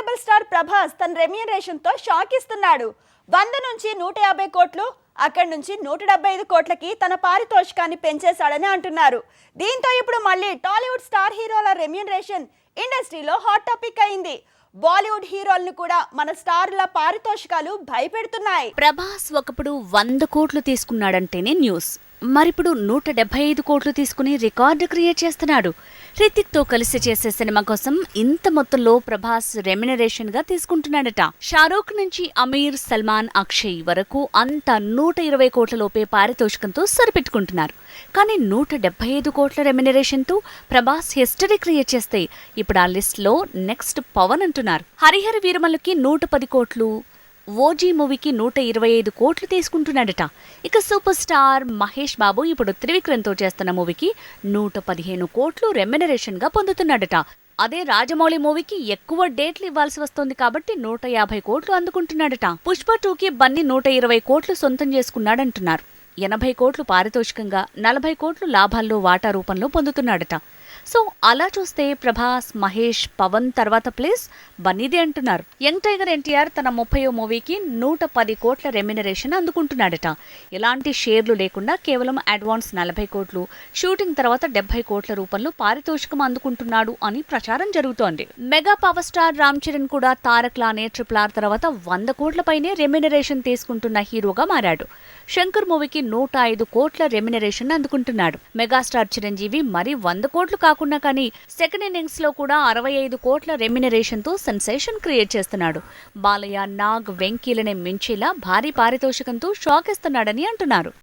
Rebel star Prabhas తన రెమ్యూనరేషన్తో shock ఇస్తున్నాడు. వంద నుంచి నూట యాభై కోట్లు అక్కడి నుంచి నూట డెబ్బై ఐదు కోట్లకి తన పారితోషికాన్ని పెంచేశాడని అంటున్నారు. దీంతో ఇప్పుడు మళ్ళీ టాలీవుడ్ స్టార్ హీరోల రెమ్యూనరేషన్ ఇండస్ట్రీలో హాట్ టాపిక్ అయింది. బాలీవుడ్ హీరోలను కూడా మన స్టార్ల పారితోషికాలు భయపెడుతున్నాయి. ప్రభాస్ ఒకప్పుడు వంద కోట్లు తీసుకున్నాడంటేనే న్యూస్ మరిప్పుడు నూట డెబ్బై ఐదు కోట్లు తీసుకుని రికార్డు క్రియేట్ చేస్తున్నాడు. రితిక్తో కలిసి చేసే సినిమా కోసం ఇంత మొత్తంలో ప్రభాస్ రెమ్యునరేషన్గా తీసుకుంటున్నాడట. షారూక్ నుంచి అమీర్ సల్మాన్ అక్షయ్ వరకు అంతా నూట ఇరవై కోట్ల లోపే పారితోషికంతో సరిపెట్టుకుంటున్నారు. కానీ నూట డెబ్బై ఐదు కోట్ల రెమ్యునరేషన్తో ప్రభాస్ హిస్టరీ క్రియేట్ చేస్తే ఇప్పుడు ఆ లిస్ట్లో నెక్స్ట్ పవన్ అంటున్నారు. హరిహర వీరమల్లుకి నూట పది కోట్లు ఓజీ మూవీకి నూట ఇరవై ఐదు కోట్లు తీసుకుంటున్నాడట. ఇక సూపర్ స్టార్ మహేష్ బాబు ఇప్పుడు త్రివిక్రమ్తో చేస్తున్న మూవీకి నూట పదిహేను కోట్లు రెమ్యునరేషన్గా పొందుతున్నాడట. అదే రాజమౌళి మూవీకి ఎక్కువ డేట్లు ఇవ్వాల్సి వస్తోంది కాబట్టి నూట యాభై కోట్లు అందుకుంటున్నాడట. పుష్ప టూకి బన్నీ నూట ఇరవై కోట్లు సొంతం చేసుకున్నాడంటున్నారు. ఎనభై కోట్లు పారితోషికంగా నలభై కోట్లు లాభాల్లో వాటా రూపంలో పొందుతున్నాడట. సో అలా చూస్తే ప్రభాస్ మహేష్ పవన్ తర్వాత ప్లీజ్ బన్నీది అంటున్నారు. యంగ్ టైగర్ ఎన్టీఆర్ తన ముప్పయో మూవీకి నూట పది కోట్ల రెమ్యునరేషన్ అందుకుంటున్నాడట. ఎలాంటి షేర్లు లేకుండా కేవలం అడ్వాన్స్ నలభై కోట్లు షూటింగ్ తర్వాత డెబ్బై కోట్ల రూపంలో పారితోషికం అందుకుంటున్నాడు అని ప్రచారం జరుగుతోంది. Mega power star Ram Charan కూడా తారక్ లానే ట్రిపుల్ ఆర్ తర్వాత వంద కోట్ల పైనే రెమ్యునరేషన్ తీసుకుంటున్న హీరోగా మారాడు. శంకర్ మూవీకి నూట ఐదు కోట్ల రెమ్యునరేషన్ అందుకుంటున్నాడు. మెగాస్టార్ చిరంజీవి మరి వంద కోట్లు కాకుండా కానీ సెకండ్ ఇన్నింగ్స్లో కూడా అరవై ఐదు కోట్ల రెమ్యునరేషన్తో సెన్సేషన్ క్రియేట్ చేస్తున్నాడు. బాలయ్య నాగ్ వెంకీలనే మించేలా భారీ పారితోషికంతో షాక్ ఇస్తున్నాడని అంటున్నారు.